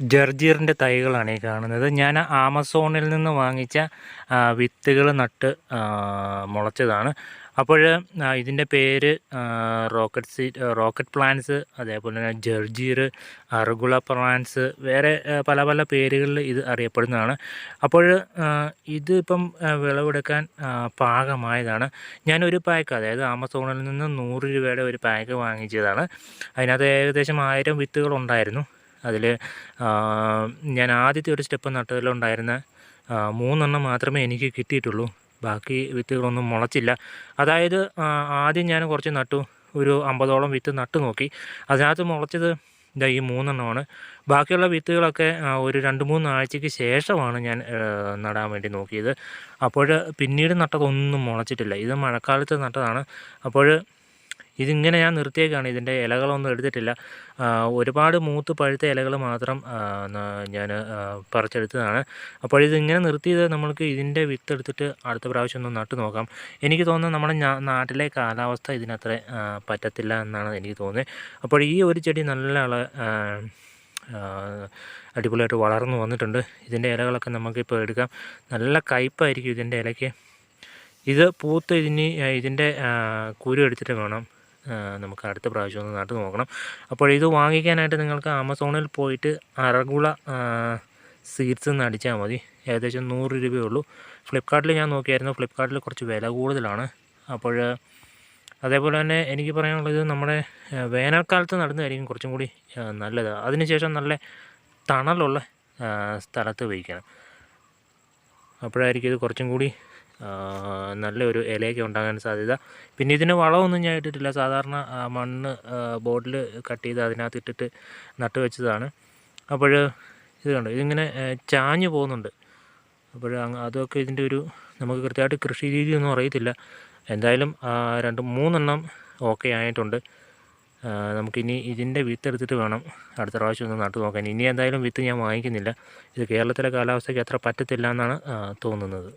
ജർജീറിന്റെ തൈകളാണ് ഈ കാണുന്നത്. ഞാൻ ആമസോണിൽ നിന്ന് വാങ്ങിച്ച വിത്തുകൾ നട്ട് മുളച്ചതാണ്. അപ്പോൾ ഇതിന്റെ പേര് റോക്കറ്റ് സീ റോക്കറ്റ് പ്ലാന്റ്സ് അതേപോലെ തന്നെ ജർജീർ അർഗുള പ്ലാന്റ്സ് വേറെ പല പല പേരുകളിൽ ഇത് അറിയപ്പെടുന്നതാണ്. അപ്പോൾ ഇത് വിളവെടുക്കാൻ പാകമായതാണ്. ഞാനൊരു പാക്ക് അതായത് ആമസോണിൽ നിന്ന് നൂറ് രൂപയുടെ ഒരു പാക്ക് വാങ്ങിച്ചതാണ്. അതിനകത്ത് ഏകദേശം ആയിരം വിത്തുകളുണ്ടായിരുന്നു അതിൽ ഞാൻ ആദ്യത്തെ ഒരു സ്റ്റെപ്പ് നട്ടതിലുണ്ടായിരുന്ന മൂന്നെണ്ണം മാത്രമേ എനിക്ക് കിട്ടിയിട്ടുള്ളൂ. ബാക്കി വിത്തുകളൊന്നും മുളച്ചില്ല. അതായത് ആദ്യം ഞാൻ കുറച്ച് നട്ടു ഒരു അമ്പതോളം വിത്ത് നട്ടു നോക്കി. അതിനകത്ത് മുളച്ചത് ഇതാ ഈ മൂന്നെണ്ണമാണ്. ബാക്കിയുള്ള വിത്തുകളൊക്കെ ഒരു രണ്ട് മൂന്ന് ആഴ്ചയ്ക്ക് ശേഷമാണ് ഞാൻ നടാൻ വേണ്ടി നോക്കിയത്. അപ്പോൾ പിന്നീട് നട്ടതൊന്നും മുളച്ചിട്ടില്ല. ഇത് മഴക്കാലത്ത് നട്ടതാണ്. അപ്പോൾ ഇതിങ്ങനെ ഞാൻ നിർത്തിയേക്കാണ്. ഇതിന്റെ ഇലകളൊന്നും എടുത്തിട്ടില്ല. ഒരുപാട് മൂത്ത് പഴുത്ത ഇലകൾ മാത്രം ഞാൻ പറിച്ചെടുത്തതാണ്. അപ്പോൾ ഇതിങ്ങനെ നിർത്തിയത് നമ്മൾക്ക് ഇതിന്റെ വിത്ത് എടുത്തിട്ട് അടുത്ത പ്രാവശ്യം ഒന്ന് നട്ട് നോക്കാം. എനിക്ക് തോന്നുന്നു നമ്മുടെ നാട്ടിലെ കാലാവസ്ഥ ഇതിനത്ര പറ്റത്തില്ല എന്നാണ് എനിക്ക് തോന്നുന്നത് അപ്പോൾ ഈ ഒരു ചെടി നല്ല അടിപൊളിയായിട്ട് വളർന്നു വന്നിട്ടുണ്ട്. ഇതിന്റെ ഇലകളൊക്കെ നമുക്കിപ്പോൾ എടുക്കാം. നല്ല കയ്പായിരിക്കും ഇതിന്റെ ഇലയ്ക്ക്. ഇത് പൂത്ത് ഇതിന് ഇതിന്റെ കുരു എടുത്തിട്ട് വേണം. നമുക്ക് അടുത്ത പ്രാവശ്യം ഒന്ന് നട്ട് നോക്കണം. അപ്പോൾ ഇത് വാങ്ങിക്കാനായിട്ട് നിങ്ങൾക്ക് ആമസോണിൽ പോയിട്ട് അറകുള സീഡ്സ് എന്ന് അടിച്ചാൽ മതി. ഏകദേശം നൂറ് രൂപയേ ഉള്ളൂ ഫ്ലിപ്കാർട്ടിൽ ഞാൻ നോക്കിയായിരുന്നു. ഫ്ലിപ്പ്കാർട്ടിൽ കുറച്ച് വില കൂടുതലാണ്. അപ്പോൾ അതേപോലെ തന്നെ എനിക്ക് പറയാനുള്ളത് നമ്മുടെ വേനൽക്കാലത്ത് നടുന്നതായിരിക്കും കുറച്ചും കൂടി നല്ലത്. അതിനുശേഷം നല്ല തണലുള്ള സ്ഥലത്ത് വയ്ക്കണം അപ്പോഴായിരിക്കും ഇത് കുറച്ചും കൂടി നല്ലൊരു ഇലയൊക്കെ ഉണ്ടാകാൻ സാധ്യത. പിന്നെ ഇതിന് വളമൊന്നും ഞാൻ ഇട്ടിട്ടില്ല. സാധാരണ മണ്ണ് ബോട്ടിൽ കട്ട് ചെയ്ത് അതിനകത്ത് ഇട്ടിട്ട് നട്ട് വെച്ചതാണ്. അപ്പോൾ ഇത് കണ്ടോ. ഇതിങ്ങനെ ചാഞ്ഞു പോകുന്നുണ്ട്. അപ്പോൾ അതൊക്കെ ഇതിന്റെ ഒരു നമുക്ക് കൃത്യമായിട്ട് കൃഷി രീതിയൊന്നും അറിയത്തില്ല. എന്തായാലും രണ്ട് മൂന്നെണ്ണം ഓക്കെ ആയിട്ടുണ്ട്. നമുക്കിനി ഇതിന്റെ വിത്ത് എടുത്തിട്ട് വേണം അടുത്ത പ്രാവശ്യം ഒന്ന് നട്ടു നോക്കാൻ. ഇനി എന്തായാലും വിത്ത് ഞാൻ വാങ്ങിക്കുന്നില്ല. ഇത് കേരളത്തിലെ കാലാവസ്ഥയ്ക്ക് അത്ര പറ്റത്തില്ല എന്നാണ് തോന്നുന്നത്.